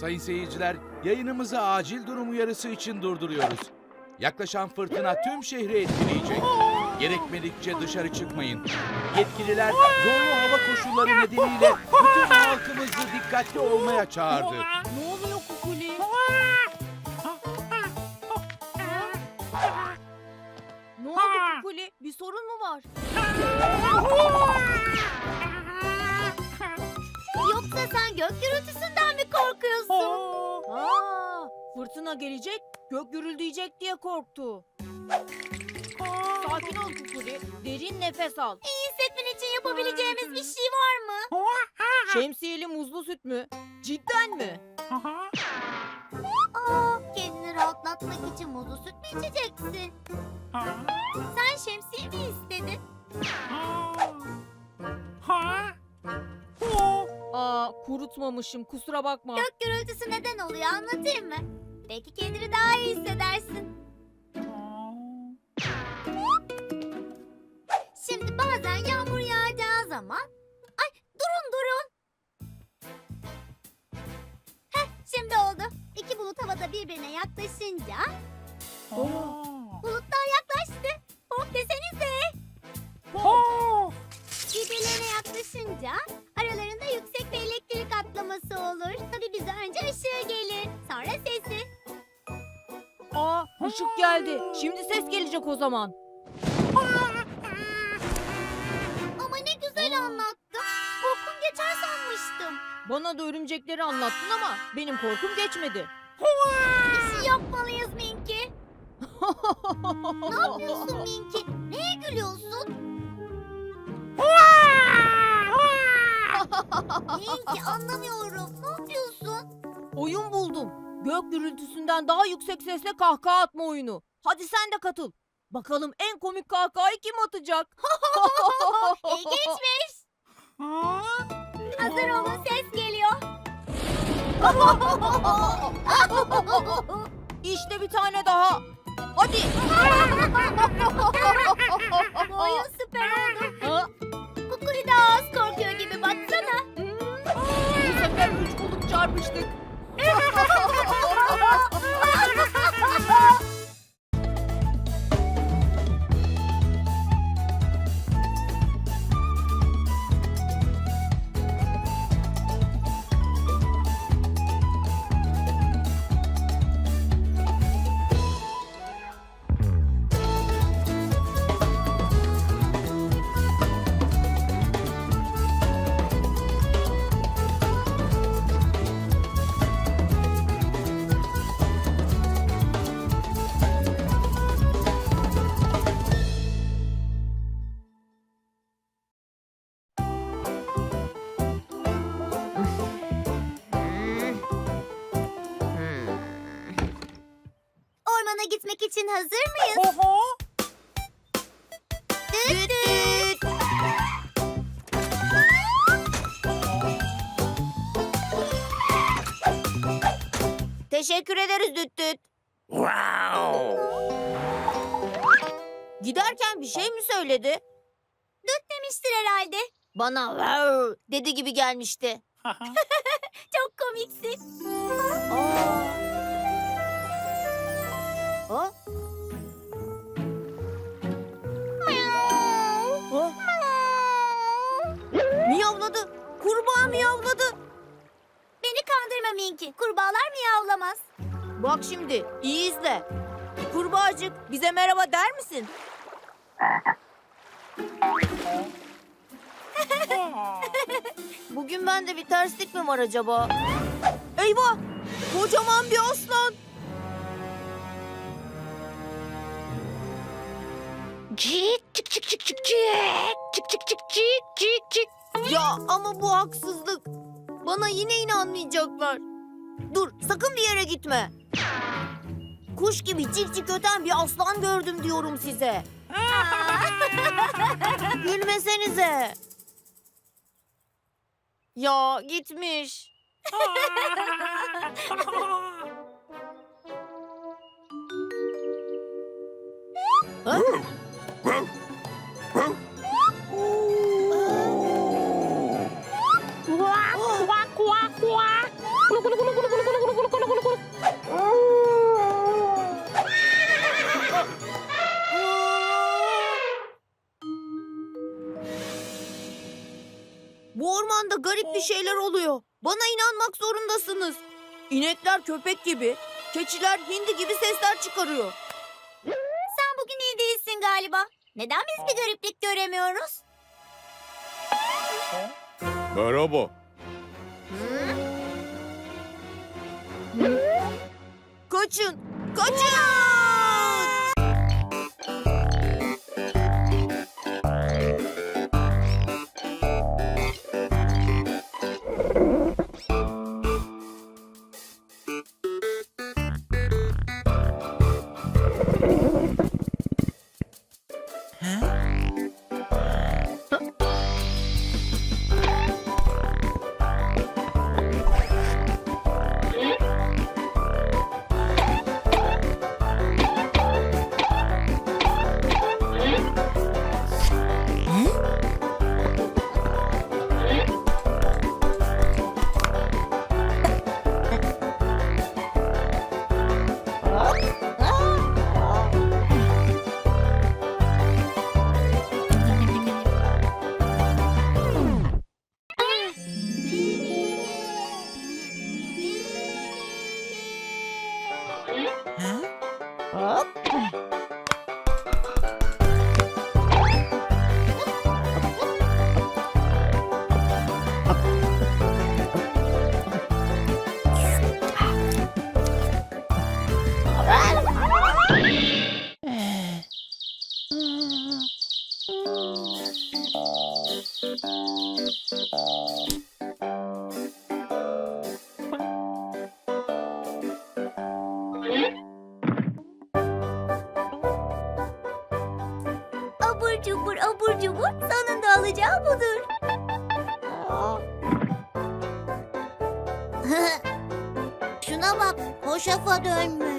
Sayın seyirciler, yayınımızı acil durum uyarısı için durduruyoruz. Yaklaşan fırtına tüm şehri etkileyecek. Gerekmedikçe dışarı çıkmayın. Yetkililer zorlu hava koşulları nedeniyle bütün halkımızı dikkatli olmaya çağırdı. Ne oluyor Kukuli? Ne oldu Kukuli? Bir sorun mu var? Yoksa sen gök gürültüsünden mi korkuyorsun? Aa, fırtına gelecek, gök gürüldeyecek diye korktu. Sakin ol Kukuli. Derin nefes al. İyi hissetmen için yapabileceğimiz bir şey var mı? Şemsiyeli muzlu süt mü? Cidden mi? Aa, kendini rahatlatmak için muzlu süt mü içeceksin? Sen şemsiye mi istedin? Kurutmamışım kusura bakma. Gök gürültüsü neden oluyor anlatayım mı? Belki kendini daha iyi hissedersin. Şimdi bazen yağmur yağacağı zaman... Ay durun durun. Heh şimdi oldu. İki bulut havada birbirine yaklaşınca... Bulutlar yaklaştı. Hop desenize. Birbirlerine yaklaşınca aralarında elektrik atlaması olur. Tabii bize önce ışığı gelir. Sonra sesi. Aa, ışık geldi. Şimdi ses gelecek o zaman. Ama ne güzel anlattın. Korkum geçer sanmıştım. Bana da örümcekleri anlattın ama benim korkum geçmedi. Bir şey yapmalıyız Minki. Ne yapıyorsun Minki? Neye gülüyorsun? Minki anlamıyorum. Ne yapıyorsun? Oyun buldum. Gök gürültüsünden daha yüksek sesle kahkaha atma oyunu. Hadi sen de katıl. Bakalım en komik kahkahayı kim atacak? İlginçmiş. Hazır olun ses geliyor. İşte bir tane daha. Hadi. Bu oyun süper oldu. Kukuli daha az korkuyor üç bulduk çarpıştık. Ormana gitmek için hazır mıyız? Düt düt. Teşekkür ederiz düt düt. Giderken bir şey mi söyledi? Düt demiştir herhalde. Bana "Wow" dedi gibi gelmişti. Çok komiksin. Aa. Ha? Ha? Miyavladı. Kurbağa miyavladı. Beni kandırma Minki. Kurbağalar miyavlamaz. Bak şimdi iyi izle. Kurbağacık bize merhaba der misin? Bugün bende bir terslik mi var acaba? Eyvah! Kocaman bir aslan. Cik çık çık çık çık çık çık çık çık çık çık. Ya ama bu haksızlık. Bana yine inanmayacaklar. Dur sakın bir yere gitme. Kuş gibi cik cik öten bir aslan gördüm diyorum size. Gülmesenize. Ya gitmiş. Ha? Bu ormanda garip bir şeyler oluyor. Bana inanmak zorundasınız. İnekler köpek gibi, keçiler hindi gibi sesler çıkarıyor. Sen bugün iyi değilsin galiba. Neden biz bir gariplik göremiyoruz? Merhaba. Kaçın! Kaçın! Abur cubur abur cubur sonunda alacağı budur. Şuna bak hoşafa dönmüş.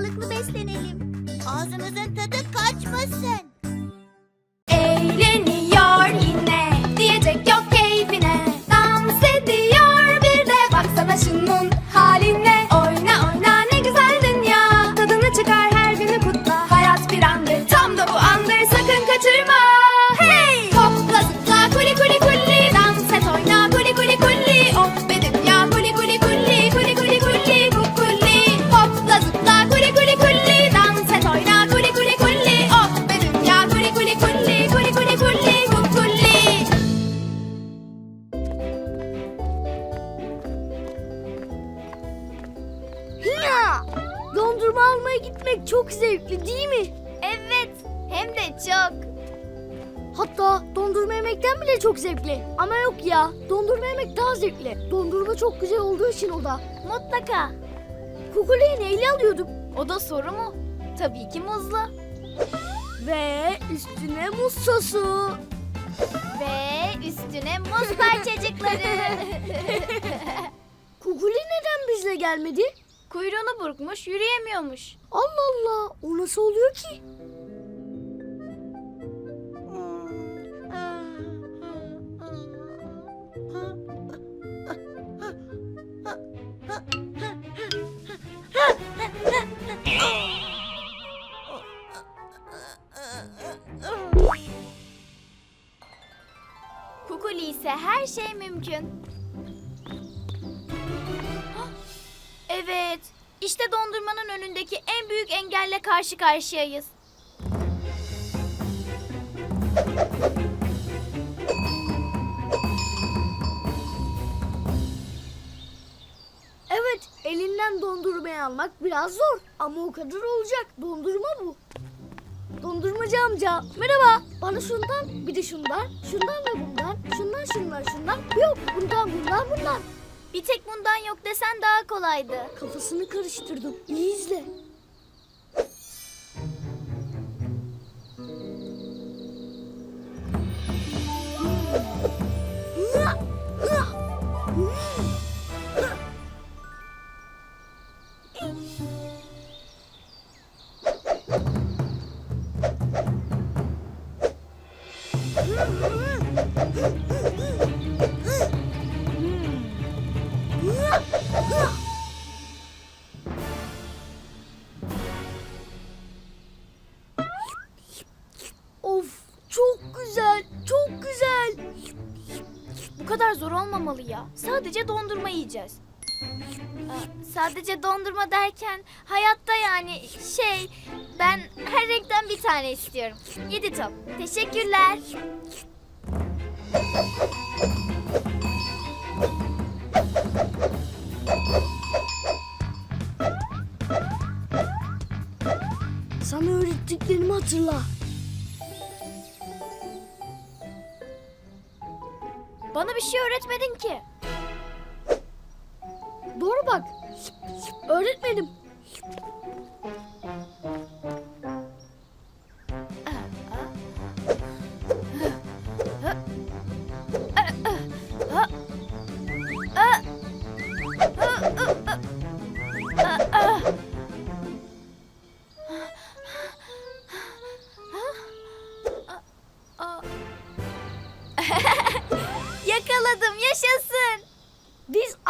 sağlıklı beslenelim. Ağzımızın tadı kaçmasın. Eğlenin. Almaya gitmek çok zevkli değil mi? Evet, hem de çok. Hatta dondurma yemekten bile çok zevkli. Ama yok ya, dondurma yemek daha zevkli. Dondurma çok güzel olduğu için o da. Mutlaka. Kukuleyi neyle alıyorduk? O da soru mu? Tabii ki muzlu. Ve üstüne muz sosu. Ve üstüne muz parçacıkları. Kukuli neden bizle gelmedi? Kuyruğunu burkmuş, yürüyemiyormuş. Allah Allah, o nasıl oluyor ki? Kukuli ise her şey mümkün. Evet, işte dondurmanın önündeki en büyük engelle karşı karşıyayız. Evet, elinden dondurmayı almak biraz zor. Ama o kadar olacak. Dondurma bu. Dondurmacı amca, merhaba. Bana şundan, bir de şundan, şundan ve bundan, şundan, şundan, şundan. Yok, bundan, bundan, bundan. Bir tek bundan yok desen daha kolaydı. Kafasını karıştırdım. İyi izle. Olmamalı ya. Sadece dondurma yiyeceğiz. Aa, Sadece dondurma derken hayatta yani şey ben her renkten bir tane istiyorum. Yedi top. Teşekkürler. Sana öğrettiklerimi hatırla. Şey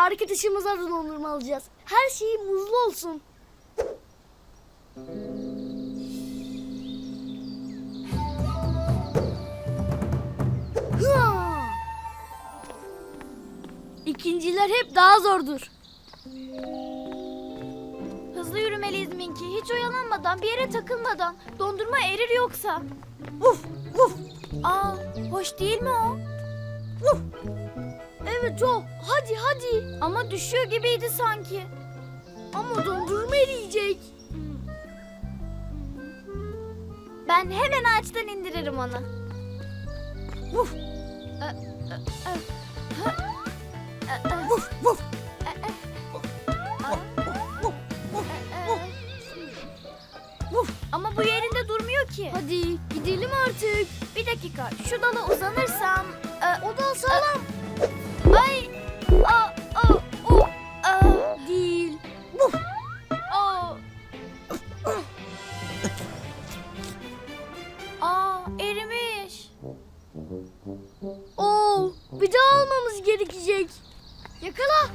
arkadaşımıza da dondurma alacağız. Her şey muzlu olsun. İkinciler hep daha zordur. Hızlı yürümeliyiz Minki. Hiç oyalanmadan, bir yere takılmadan. Dondurma erir yoksa. Uf, uf. Aa, hoş değil mi o? Evet o. Hadi hadi. Ama düşüyor gibiydi sanki. Ama dondurma eriyecek. Ben hemen ağaçtan indiririm onu. Vuf vuf. Vuf. Ama bu yerinde durmuyor ki. Hadi gidelim artık. Bir dakika, şu dala uzanırsam... e, O da sağlam Oo, bir daha almamız gerekecek. Yakala.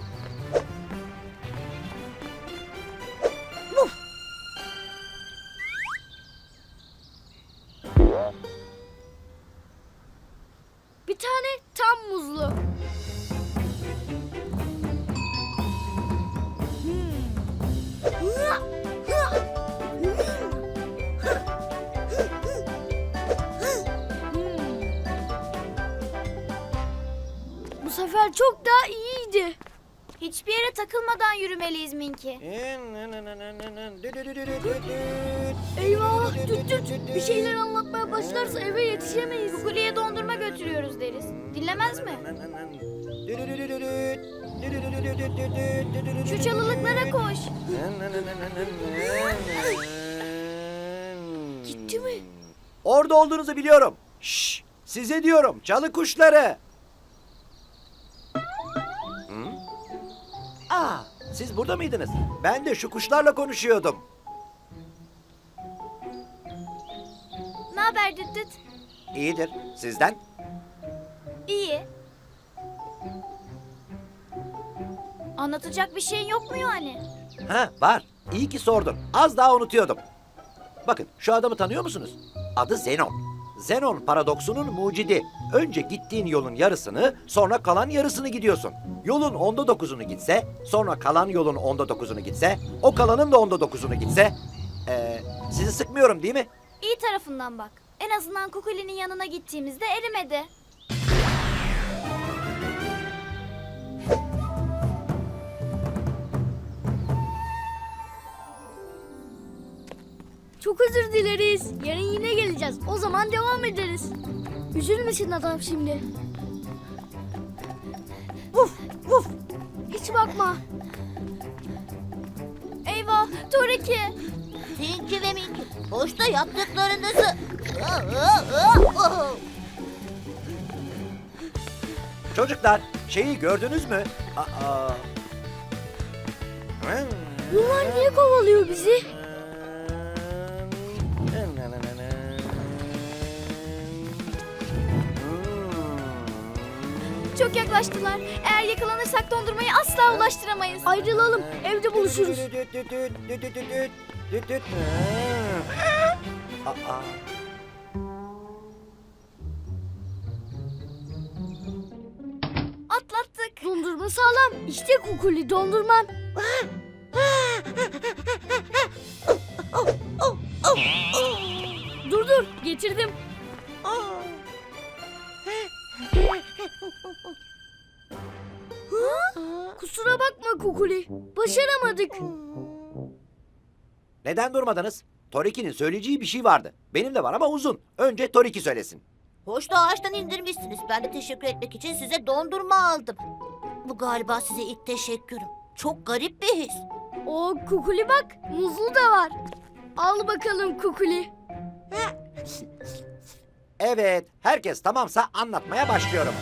İyiydi. Hiçbir yere takılmadan yürümeliyiz Minki. Eyvah tüt tüt. Bir şeyler anlatmaya başlarsa eve yetişemeyiz. Kukuli'ye dondurma götürüyoruz deriz. Dinlemez mi? Şu çalılıklara koş. Gitti mi? Orada olduğunuzu biliyorum. Şşş, size diyorum çalı kuşları. Aa, siz burada mıydınız? Ben de şu kuşlarla konuşuyordum. Ne haber Düt Düt? İyidir. Sizden? İyi. Anlatacak bir şeyin yok mu yani? Ha, var. İyi ki sordun. Az daha unutuyordum. Bakın şu adamı tanıyor musunuz? Adı Zenon. Zenon paradoksunun mucidi. Önce gittiğin yolun yarısını, sonra kalan yarısını gidiyorsun. Yolun onda dokuzunu gitse, sonra kalan yolun onda dokuzunu gitse, o kalanın da onda dokuzunu gitse... Ee, sizi sıkmıyorum değil mi? İyi tarafından bak. En azından Kukuli'nin yanına gittiğimizde erimedi. Çok özür dileriz. Yarın yine geleceğiz. O zaman devam ederiz. Üzülmesin adam şimdi. Vuf vuf. Hiç bakma. Eyvah Toriki. Tinky ve Minky, boşta yaptıklarınızı... Çocuklar, şeyi gördünüz mü? Aa. Hmm. Bunlar niye kovalıyor bizi? Çok yaklaştılar. Eğer yakalanırsak dondurmayı asla ulaştıramayız. Ayrılalım. Evde buluşuruz. Aa. Atlattık. Dondurma sağlam. İşte kukuli dondurman. dur dur getirdim. Kusura bakma kukuli. Başaramadık. Neden durmadınız? Toriki'nin söyleyeceği bir şey vardı. Benim de var ama uzun. Önce Toriki söylesin. Boşta ağaçtan indirmişsiniz. Ben de teşekkür etmek için size dondurma aldım. Bu galiba size ilk teşekkürüm. Çok garip bir his. O kukuli bak muzlu da var. Al bakalım kukuli. Evet, herkes tamamsa anlatmaya başlıyorum.